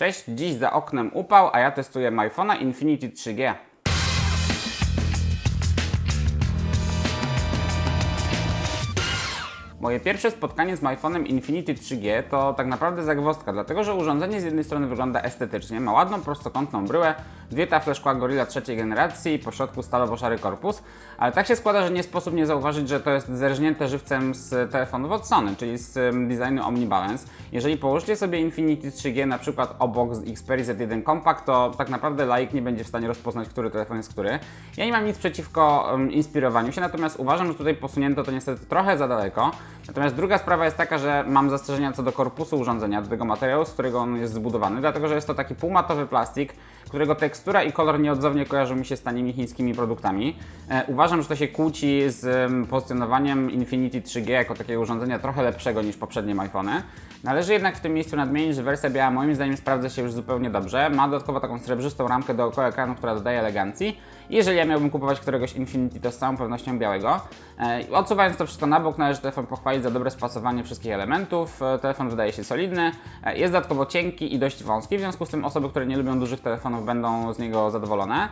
Cześć, dziś za oknem upał, a ja testuję iPhone'a Infinity 3G. Moje pierwsze spotkanie z iPhone'em Infinity 3G to tak naprawdę zagwozdka, dlatego że urządzenie z jednej strony wygląda estetycznie, ma ładną prostokątną bryłę, dwie tafle szkła Gorilla trzeciej generacji, po środku stalowo-szary korpus, ale tak się składa, że nie sposób nie zauważyć, że to jest zerżnięte żywcem z telefonów od Sony, czyli z designu OmniBalance. Jeżeli położycie sobie Infinity 3G na przykład obok z Xperia Z1 Compact, to tak naprawdę laik nie będzie w stanie rozpoznać, który telefon jest który. Ja nie mam nic przeciwko em, inspirowaniu się, natomiast uważam, że tutaj posunięto to niestety trochę za daleko. Natomiast druga sprawa jest taka, że mam zastrzeżenia co do korpusu urządzenia, do tego materiału, z którego on jest zbudowany, dlatego że jest to taki półmatowy plastik, którego tekstura i kolor nieodzownie kojarzą mi się z tanimi chińskimi produktami. E, uważam, że to się kłóci z em, pozycjonowaniem Infinity 3G jako takiego urządzenia trochę lepszego niż poprzednie iPhony. Należy jednak w tym miejscu nadmienić, że wersja biała moim zdaniem sprawdza się już zupełnie dobrze. Ma dodatkowo taką srebrzystą ramkę dookoła ekranu, która dodaje elegancji. Jeżeli ja miałbym kupować któregoś Infinity, to z całą pewnością białego. E, Odsuwając to wszystko na bok, należy telefon pochwalić za dobre spasowanie wszystkich elementów. E, Telefon wydaje się solidny, e, jest dodatkowo cienki i dość wąski, w związku z tym osoby, które nie lubią dużych telefonów będą z niego zadowolone.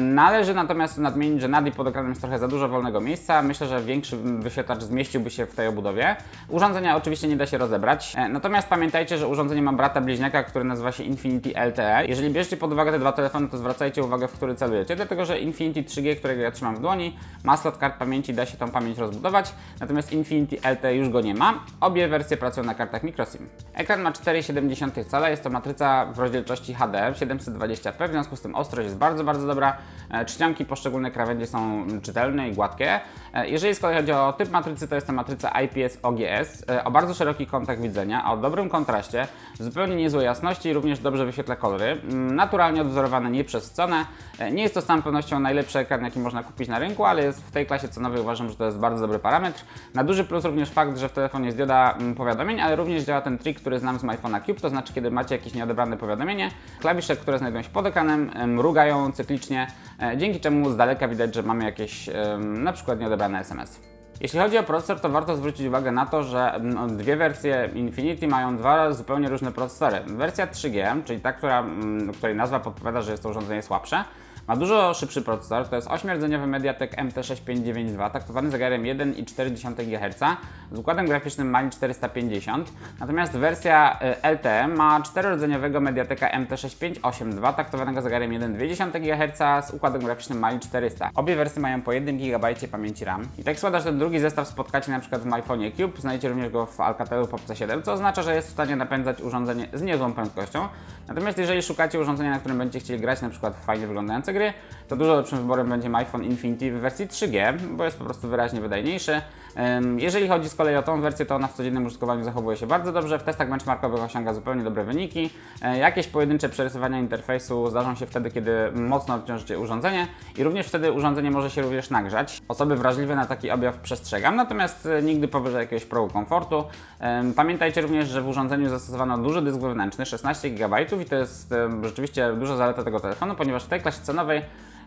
Należy natomiast nadmienić, że nad i pod ekranem jest trochę za dużo wolnego miejsca. Myślę, że większy wyświetlacz zmieściłby się w tej obudowie. Urządzenia oczywiście nie da się rozebrać. E, Natomiast pamiętajcie, że urządzenie ma brata bliźniaka, który nazywa się Infinity LTE. Jeżeli bierzecie pod uwagę te dwa telefony, to zwracajcie uwagę, w który celujecie, dlatego że Infinity 3G, którego ja trzymam w dłoni, ma slot kart pamięci, da się tą pamięć rozbudować, natomiast Infinity LTE już go nie ma. Obie wersje pracują na kartach microSIM. Ekran ma 4,7 cala, jest to matryca w rozdzielczości HD 720p, w związku z tym ostrość jest bardzo, bardzo dobra. E, Czcionki, poszczególne krawędzie są czytelne i gładkie. E, Jeżeli z kolei chodzi o typ matrycy, to jest to matryca IPS OGS e, o bardzo szerokich kątach widzenia, o dobrym kontraście, zupełnie niezłej jasności i również dobrze wyświetla kolory. Mm, Naturalnie odwzorowane, nieprzesycone. E, Nie jest to z całą pewnością najlepszy ekran, jaki można kupić na rynku, ale jest w tej klasie cenowej uważam, że to jest bardzo dobry parametr. Na duży plus również fakt, że w telefonie jest dioda mm, powiadomień, ale również działa ten trik, który znam z iPhone'a Cube, to znaczy kiedy macie jakieś nieodebrane powiadomienie, klawisze, które znajdują się pod ekranem, em, mrugają cyklicznie, e, dzięki czemu z daleka widać, że mamy jakieś em, na przykład nieodebrane SMS. Jeśli chodzi o procesor, to warto zwrócić uwagę na to, że mm, dwie wersje Infinity mają dwa zupełnie różne procesory. Wersja 3G, czyli ta, która, mm, której nazwa podpowiada, że jest to urządzenie słabsze, ma dużo szybszy procesor, to jest 8-rdzeniowy Mediatek MT6592, taktowany zegarem 1,4 GHz z układem graficznym Mali 450, natomiast wersja LTE ma 4-rdzeniowego Mediateka MT6582, taktowanego zegarem 1,2 GHz z układem graficznym Mali 400. Obie wersje mają po 1 GB pamięci RAM. I tak składa, że ten drugi zestaw spotkacie przykład w iPhone Cube, znajdziecie również go w Alcatelu Popce 7, co oznacza, że jest w stanie napędzać urządzenie z niezłą prędkością. Natomiast jeżeli szukacie urządzenia, na którym będziecie chcieli grać w fajnie wyglądające gry, to dużo lepszym wyborem będzie iPhone Infinity w wersji 3G, bo jest po prostu wyraźnie wydajniejszy. Jeżeli chodzi z kolei o tą wersję, to ona w codziennym użytkowaniu zachowuje się bardzo dobrze, w testach benchmarkowych osiąga zupełnie dobre wyniki. E, Jakieś pojedyncze przerysowania interfejsu zdarzą się wtedy, kiedy mocno obciążycie urządzenie i również wtedy urządzenie może się również nagrzać. Osoby wrażliwe na taki objaw przestrzegam, natomiast e, nigdy powyżej jakiegoś progu komfortu. Pamiętajcie również, że w urządzeniu zastosowano duży dysk wewnętrzny, 16 GB i to jest rzeczywiście duża zaleta tego telefonu, ponieważ w tej klasie cenowej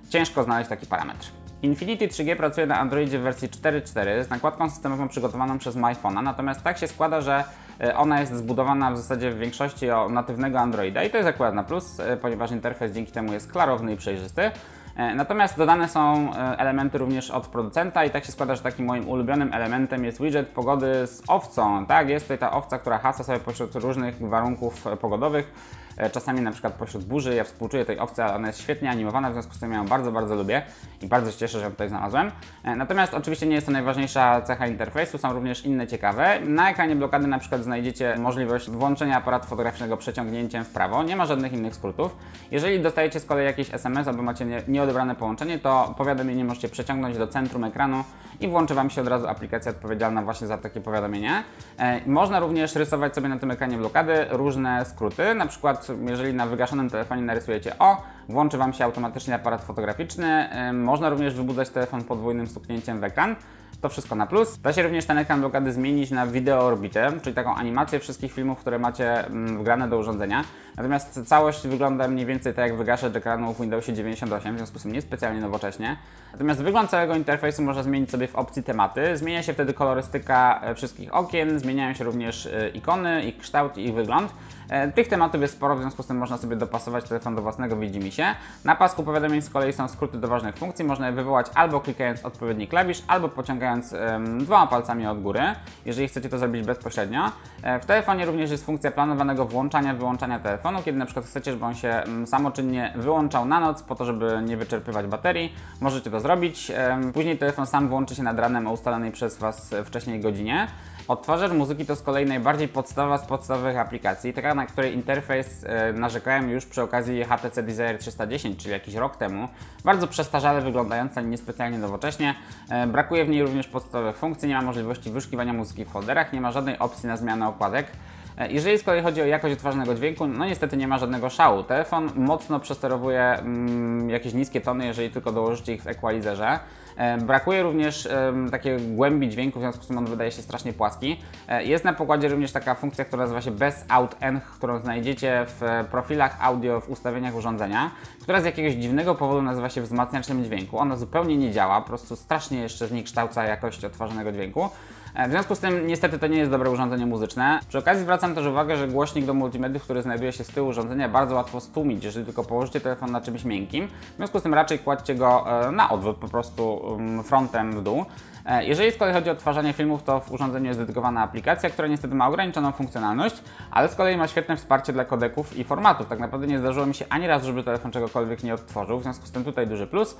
ciężko znaleźć taki parametr. Infinity 3G pracuje na Androidzie w wersji 4.4 z nakładką systemową przygotowaną przez MyPhone'a, natomiast tak się składa, że e, ona jest zbudowana w zasadzie w większości o natywnego Androida i to jest akurat na plus, e, ponieważ interfejs dzięki temu jest klarowny i przejrzysty. E, Natomiast dodane są elementy również od producenta i tak się składa, że takim moim ulubionym elementem jest widget pogody z owcą. Tak, jest tutaj ta owca, która hasa sobie pośród różnych warunków pogodowych. E, Czasami na przykład pośród burzy, ja współczuję tej owcy, ale ona jest świetnie animowana, w związku z tym ją bardzo, bardzo lubię i bardzo się cieszę, że ją tutaj znalazłem. E, Natomiast oczywiście nie jest to najważniejsza cecha interfejsu, są również inne ciekawe. Na ekranie blokady na przykład znajdziecie możliwość włączenia aparatu fotograficznego przeciągnięciem w prawo, nie ma żadnych innych skrótów. Jeżeli dostajecie z kolei jakiś SMS albo macie nie- nieodebrane połączenie, to powiadomienie możecie przeciągnąć do centrum ekranu i włączy Wam się od razu aplikacja odpowiedzialna właśnie za takie powiadomienie. E, Można również rysować sobie na tym ekranie blokady różne skróty, na przykład jeżeli na wygaszonym telefonie narysujecie O, włączy Wam się automatycznie aparat fotograficzny. E, Można również wybudzać telefon podwójnym stuknięciem w ekran. To wszystko na plus. Da się również ten ekran blokady zmienić na wideo orbitę, czyli taką animację wszystkich filmów, które macie mm, wgrane do urządzenia. Natomiast całość wygląda mniej więcej tak jak wygaszacz ekranu w Windowsie 98, w związku z tym nie specjalnie nowocześnie. Natomiast wygląd całego interfejsu można zmienić sobie w opcji tematy. Zmienia się wtedy kolorystyka e, wszystkich okien, zmieniają się również e, ikony, ich kształt i ich wygląd. E, Tych tematów jest sporo, w związku z tym można sobie dopasować telefon do własnego widzimisię. Na pasku powiadomień z kolei są skróty do ważnych funkcji. Można je wywołać albo klikając odpowiedni klawisz, albo pociągając em, dwoma palcami od góry, jeżeli chcecie to zrobić bezpośrednio. E, W telefonie również jest funkcja planowanego włączania, wyłączania telefonu, kiedy na przykład chcecie, żeby on się mm, samoczynnie wyłączał na noc po to, żeby nie wyczerpywać baterii. Możecie to zrobić. Później telefon sam włączy się nad ranem o ustalonej przez Was wcześniej godzinie. Odtwarzacz muzyki to z kolei najbardziej podstawa z podstawowych aplikacji, taka na której interfejs e, narzekałem już przy okazji HTC Desire 310, czyli jakiś rok temu. Bardzo przestarzale wyglądająca niespecjalnie nowocześnie. E, brakuje w niej również podstawowych funkcji, nie ma możliwości wyszukiwania muzyki w folderach, nie ma żadnej opcji na zmianę okładek. E, Jeżeli z kolei chodzi o jakość odtwarzanego dźwięku, no niestety nie ma żadnego szału. Telefon mocno przesterowuje mm, jakieś niskie tony, jeżeli tylko dołożycie ich w equalizerze. E, Brakuje również takiej głębi dźwięku, w związku z tym on wydaje się strasznie płaski. E, Jest na pokładzie również taka funkcja, która nazywa się Best Out N, którą znajdziecie w profilach audio w ustawieniach urządzenia, która z jakiegoś dziwnego powodu nazywa się wzmacniaczem dźwięku. Ona zupełnie nie działa, po prostu strasznie jeszcze zniekształca jakość odtwarzanego dźwięku. E, W związku z tym niestety to nie jest dobre urządzenie muzyczne. Przy okazji zwracam też uwagę, że głośnik do multimediów, który znajduje się z tyłu urządzenia, bardzo łatwo stłumić, jeżeli tylko położycie telefon na czymś miękkim. W związku z tym raczej kładźcie go e, na odwrót, po prostu mm, frontem w dół. E, Jeżeli z kolei chodzi o odtwarzanie filmów, to w urządzeniu jest dedykowana aplikacja, która niestety ma ograniczoną funkcjonalność, ale z kolei ma świetne wsparcie dla kodeków i formatów. Tak naprawdę nie zdarzyło mi się ani raz, żeby telefon czegokolwiek nie odtworzył, w związku z tym tutaj duży plus.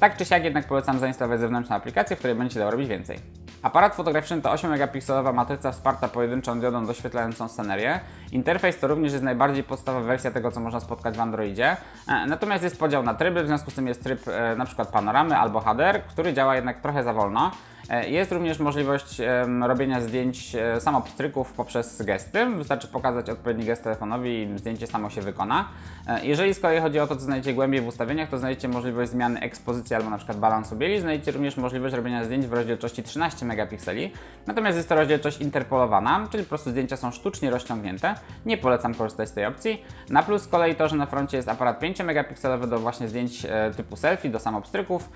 Tak czy siak jednak polecam zainstalować zewnętrzną aplikację, w której będziecie dało robić więcej. Aparat fotograficzny to 8-megapikselowa matryca wsparta pojedynczą diodą doświetlającą scenerię. Interfejs to również jest najbardziej podstawowa wersja tego, co można spotkać w Androidzie. E, Natomiast jest podział na tryby, w związku z tym jest tryb e, przykład panoramy albo HDR, który działa jednak trochę za wolno. E, Jest również możliwość robienia zdjęć e, samopstryków poprzez gesty. Wystarczy pokazać odpowiedni gest telefonowi i zdjęcie samo się wykona. E, Jeżeli z kolei chodzi o to, co znajdziecie głębiej w ustawieniach, to znajdziecie możliwość zmiany ekspozycji albo na przykład balansu bieli. Znajdziecie również możliwość robienia zdjęć w rozdzielczości 13 megapikseli. Natomiast jest to rozdzielczość interpolowana, czyli po prostu zdjęcia są sztucznie rozciągnięte. Nie polecam korzystać z tej opcji. Na plus z kolei to, że na froncie jest aparat 5 megapikselowy do właśnie zdjęć typu selfie, do samopstryków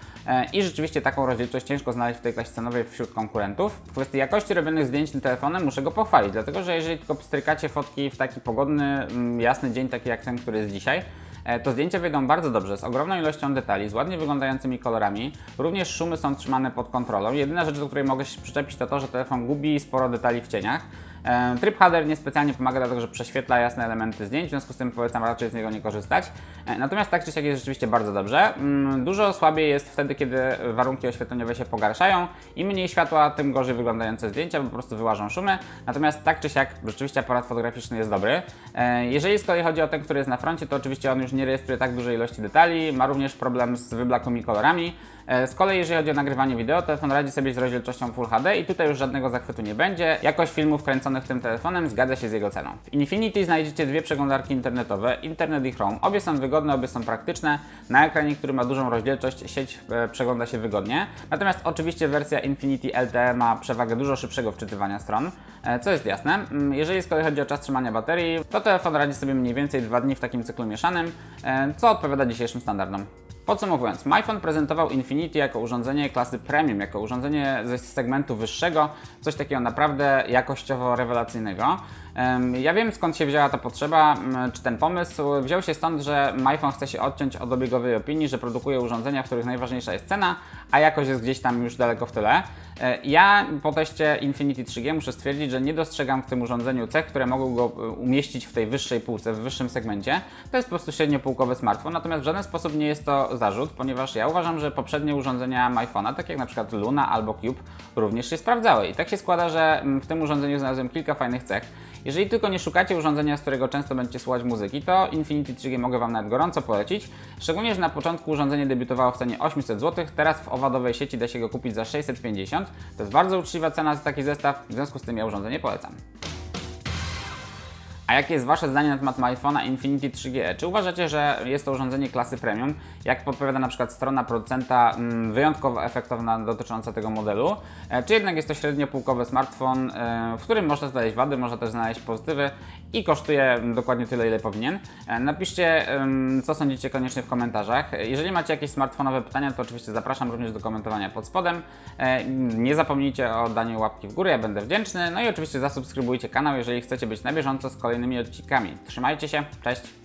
i rzeczywiście taką rozdzielczość ciężko znaleźć w tej klasie cenowej wśród konkurentów. W kwestii jakości robionych zdjęć telefonem muszę go pochwalić, dlatego że jeżeli tylko pstrykacie fotki w taki pogodny, mm, jasny dzień, taki jak ten, który jest dzisiaj, e, to zdjęcia wyjdą bardzo dobrze, z ogromną ilością detali, z ładnie wyglądającymi kolorami. Również szumy są trzymane pod kontrolą. Jedyna rzecz, do której mogę się przyczepić, to to, że telefon gubi sporo detali w cieniach. E, Tryb HDR niespecjalnie pomaga, dlatego że prześwietla jasne elementy zdjęć, w związku z tym polecam raczej z niego nie korzystać. E, Natomiast tak czy siak jest rzeczywiście bardzo dobrze. Mm, Dużo słabiej jest wtedy, kiedy warunki oświetleniowe się pogarszają. Im mniej światła, tym gorzej wyglądające zdjęcia, bo po prostu wyłażą szumy. Natomiast tak czy siak rzeczywiście aparat fotograficzny jest dobry. E, Jeżeli z kolei chodzi o ten, który jest na froncie, to oczywiście on już nie rejestruje tak dużej ilości detali, ma również problem z wyblakłymi kolorami. Z kolei jeżeli chodzi o nagrywanie wideo, telefon radzi sobie z rozdzielczością Full HD i tutaj już żadnego zachwytu nie będzie. Jakość filmów kręconych tym telefonem zgadza się z jego ceną. W Infinity znajdziecie dwie przeglądarki internetowe, Internet i Chrome. Obie są wygodne, obie są praktyczne. Na ekranie, który ma dużą rozdzielczość, sieć e, przegląda się wygodnie. Natomiast oczywiście wersja Infinity LTE ma przewagę dużo szybszego wczytywania stron, e, co jest jasne. Mm, Jeżeli z kolei chodzi o czas trzymania baterii, to telefon radzi sobie mniej więcej 2 dni w takim cyklu mieszanym, e, co odpowiada dzisiejszym standardom. Podsumowując, MyPhone prezentował Infinity jako urządzenie klasy premium, jako urządzenie ze segmentu wyższego, coś takiego naprawdę jakościowo rewelacyjnego. Ja wiem skąd się wzięła ta potrzeba, czy ten pomysł. Wziął się stąd, że MyPhone chce się odciąć od obiegowej opinii, że produkuje urządzenia, w których najważniejsza jest cena, a jakość jest gdzieś tam już daleko w tyle. E, Ja po teście Infinity 3G muszę stwierdzić, że nie dostrzegam w tym urządzeniu cech, które mogą go e, umieścić w tej wyższej półce, w wyższym segmencie. To jest po prostu średniopółkowy smartfon, natomiast w żaden sposób nie jest to zarzut, ponieważ ja uważam, że poprzednie urządzenia iPhone'a, tak jak na przykład Luna albo Cube, również się sprawdzały. I tak się składa, że w tym urządzeniu znalazłem kilka fajnych cech. Jeżeli tylko nie szukacie urządzenia, z którego często będziecie słuchać muzyki, to Infinity 3G mogę Wam nawet gorąco polecić. Szczególnie, że na początku urządzenie debiutowało w cenie 800 zł, teraz w owadowej sieci da się go kupić za 650. To jest bardzo uczciwa cena za taki zestaw, w związku z tym ja urządzenie polecam. A jakie jest Wasze zdanie na temat iPhone'a Infinity 3G? Czy uważacie, że jest to urządzenie klasy premium? Jak podpowiada na przykład strona producenta, mm, wyjątkowo efektowna dotycząca tego modelu? E, Czy jednak jest to średniopółkowy smartfon, e, w którym można znaleźć wady, można też znaleźć pozytywy? I kosztuje dokładnie tyle, ile powinien. E, Napiszcie, co sądzicie koniecznie w komentarzach. Jeżeli macie jakieś smartfonowe pytania, to oczywiście zapraszam również do komentowania pod spodem. E, Nie zapomnijcie o daniu łapki w górę, ja będę wdzięczny. No i oczywiście zasubskrybujcie kanał, jeżeli chcecie być na bieżąco z kolejnymi odcinkami. Trzymajcie się, cześć!